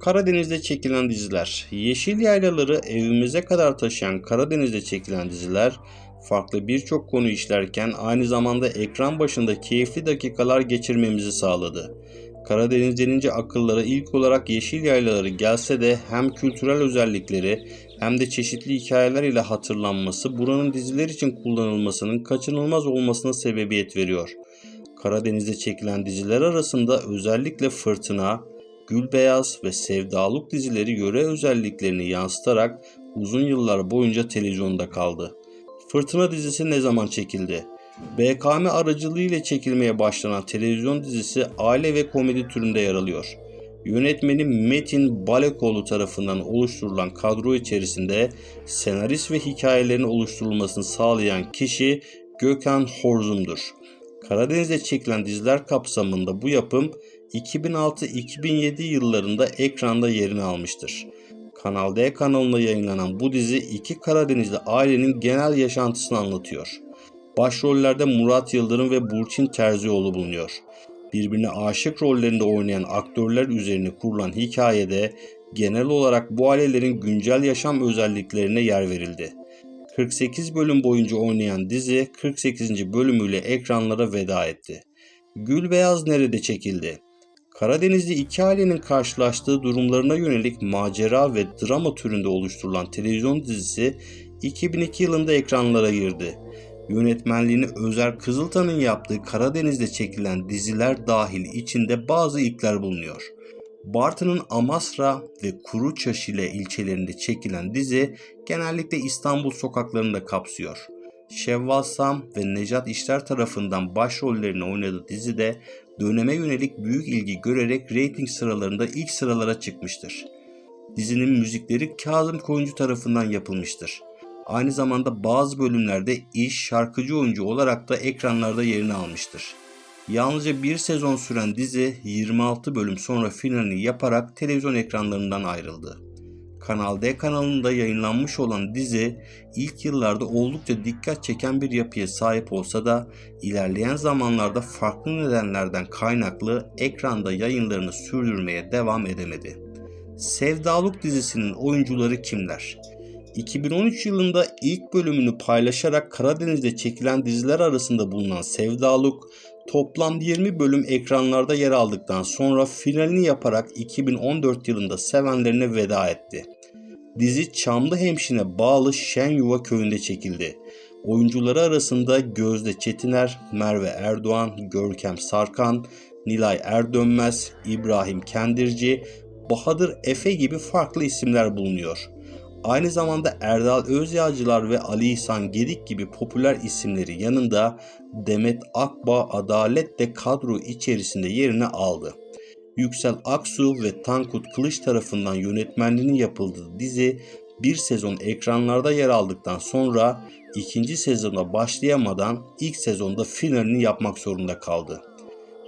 Karadeniz'de çekilen diziler. Yeşil yaylaları evimize kadar taşıyan Karadeniz'de çekilen diziler farklı birçok konu işlerken aynı zamanda ekran başında keyifli dakikalar geçirmemizi sağladı. Karadeniz denince akıllara ilk olarak yeşil yaylaları gelse de hem kültürel özellikleri hem de çeşitli hikayeler ile hatırlanması buranın diziler için kullanılmasının kaçınılmaz olmasına sebebiyet veriyor. Karadeniz'de çekilen diziler arasında özellikle Fırtına, Gülbeyaz ve Sevdaluk dizileri yöre özelliklerini yansıtarak uzun yıllar boyunca televizyonda kaldı. Fırtına dizisi ne zaman çekildi? BKM aracılığıyla çekilmeye başlanan televizyon dizisi aile ve komedi türünde yer alıyor. Yönetmeni Metin Balekoğlu tarafından oluşturulan kadro içerisinde senarist ve hikayelerin oluşturulmasını sağlayan kişi Gökhan Horzum'dur. Karadeniz'de çekilen diziler kapsamında bu yapım 2006-2007 yıllarında ekranda yerini almıştır. Kanal D kanalında yayınlanan bu dizi iki Karadenizli ailenin genel yaşantısını anlatıyor. Başrollerde Murat Yıldırım ve Burçin Terzioğlu bulunuyor. Birbirine aşık rollerinde oynayan aktörler üzerine kurulan hikayede genel olarak bu ailelerin güncel yaşam özelliklerine yer verildi. 48 bölüm boyunca oynayan dizi 48. bölümüyle ekranlara veda etti. Gül Beyaz nerede çekildi? Karadeniz'de iki ailenin karşılaştığı durumlarına yönelik macera ve drama türünde oluşturulan televizyon dizisi 2002 yılında ekranlara girdi. Yönetmenliğini Özer Kızıltan'ın yaptığı Karadeniz'de çekilen diziler dahil içinde bazı ilkler bulunuyor. Bartın'ın Amasra ve Kuruçeşile ilçelerinde çekilen dizi genellikle İstanbul sokaklarında kapsıyor. Şevval Sam ve Necat İşler tarafından başrollerini oynadığı dizide döneme yönelik büyük ilgi görerek reyting sıralarında ilk sıralara çıkmıştır. Dizinin müzikleri Kazım Koyuncu tarafından yapılmıştır. Aynı zamanda bazı bölümlerde iş şarkıcı oyuncu olarak da ekranlarda yerini almıştır. Yalnızca bir sezon süren dizi 26 bölüm sonra finalini yaparak televizyon ekranlarından ayrıldı. Kanal D kanalında yayınlanmış olan dizi ilk yıllarda oldukça dikkat çeken bir yapıya sahip olsa da ilerleyen zamanlarda farklı nedenlerden kaynaklı ekranda yayınlarını sürdürmeye devam edemedi. Sevdaluk dizisinin oyuncuları kimler? 2013 yılında ilk bölümünü paylaşarak Karadeniz'de çekilen diziler arasında bulunan Sevdaluk, toplam 20 bölüm ekranlarda yer aldıktan sonra finalini yaparak 2014 yılında sevenlerine veda etti. Dizi Çamlıhemşin'e bağlı Şenyuva köyünde çekildi. Oyuncuları arasında Gözde Çetiner, Merve Erdoğan, Görkem Sarkan, Nilay Erdönmez, İbrahim Kendirci, Bahadır Efe gibi farklı isimler bulunuyor. Aynı zamanda Erdal Özyağcılar ve Ali İhsan Gedik gibi popüler isimleri yanında Demet Akbağ Adalet de kadro içerisinde yerini aldı. Yüksel Aksu ve Tankut Kılıç tarafından yönetmenliğinin yapıldığı dizi bir sezon ekranlarda yer aldıktan sonra ikinci sezona başlayamadan ilk sezonda finalini yapmak zorunda kaldı.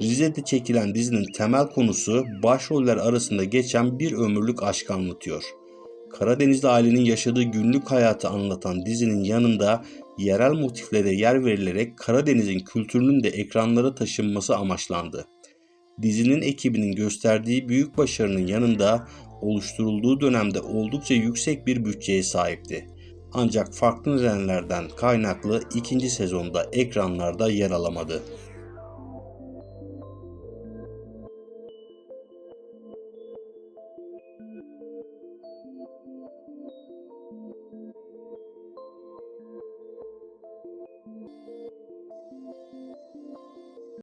Rize'de çekilen dizinin temel konusu başroller arasında geçen bir ömürlük aşk anlatıyor. Karadenizli ailenin yaşadığı günlük hayatı anlatan dizinin yanında yerel motiflere yer verilerek Karadeniz'in kültürünün de ekranlara taşınması amaçlandı. Dizinin ekibinin gösterdiği büyük başarının yanında oluşturulduğu dönemde oldukça yüksek bir bütçeye sahipti. Ancak farklı nedenlerden kaynaklı ikinci sezonda ekranlarda yer alamadı.